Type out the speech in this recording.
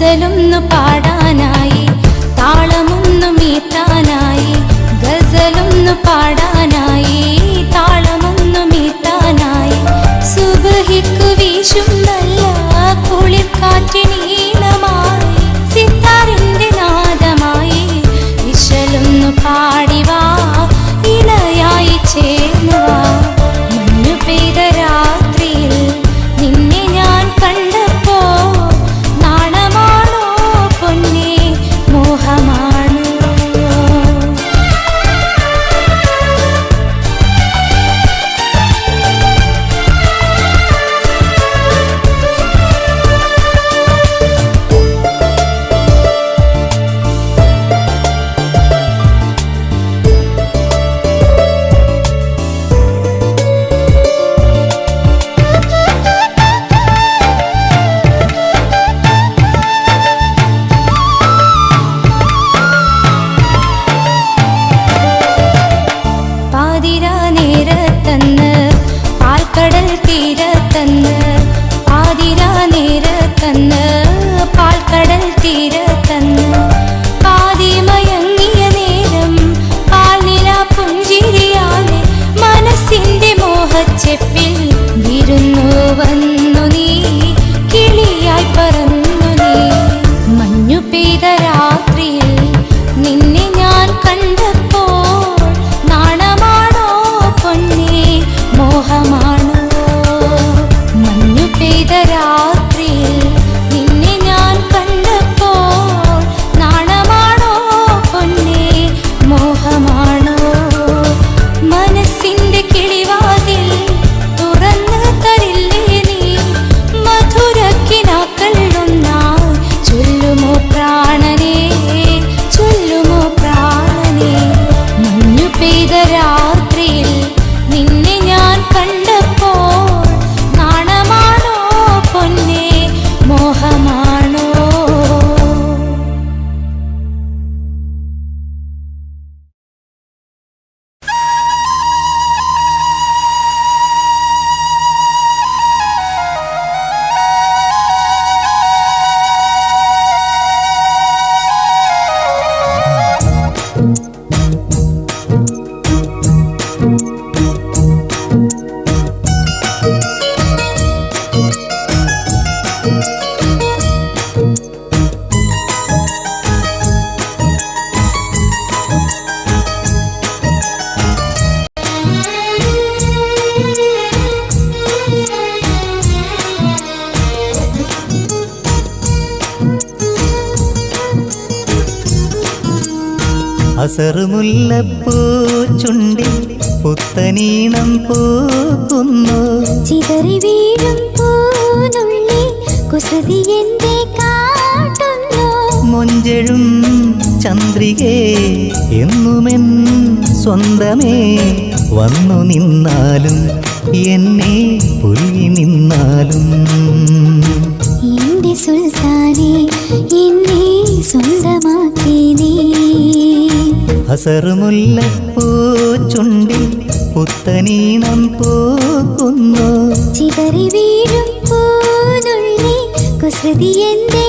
ഗസലൊന്ന് പാടാനായി താളമു mentira. അസറുമുല്ലപ്പൂ ചുണ്ടി പുത്തനീണം പൂക്കുന്നു. ചിതറി വീഴും പൂനുള്ളി കുസതി എന്റെ കാട്ടുന്നു മൊഞ്ചഴും ചന്ദ്രികേ എന്നുമെൻ സ്വന്തമേ വന്നു നിന്നാലും എന്നെ പുലി നിന്നാലും. എന്റെ സുൽത്താനേ എന്നെ സ്വന്തം ഹസറുമുല്ല പൂച്ചുണ്ടി പുത്തനീണം പൂക്കുന്നു. ചിതറി വീഴും പൂനുള്ളി കുസൃതി എന്തേ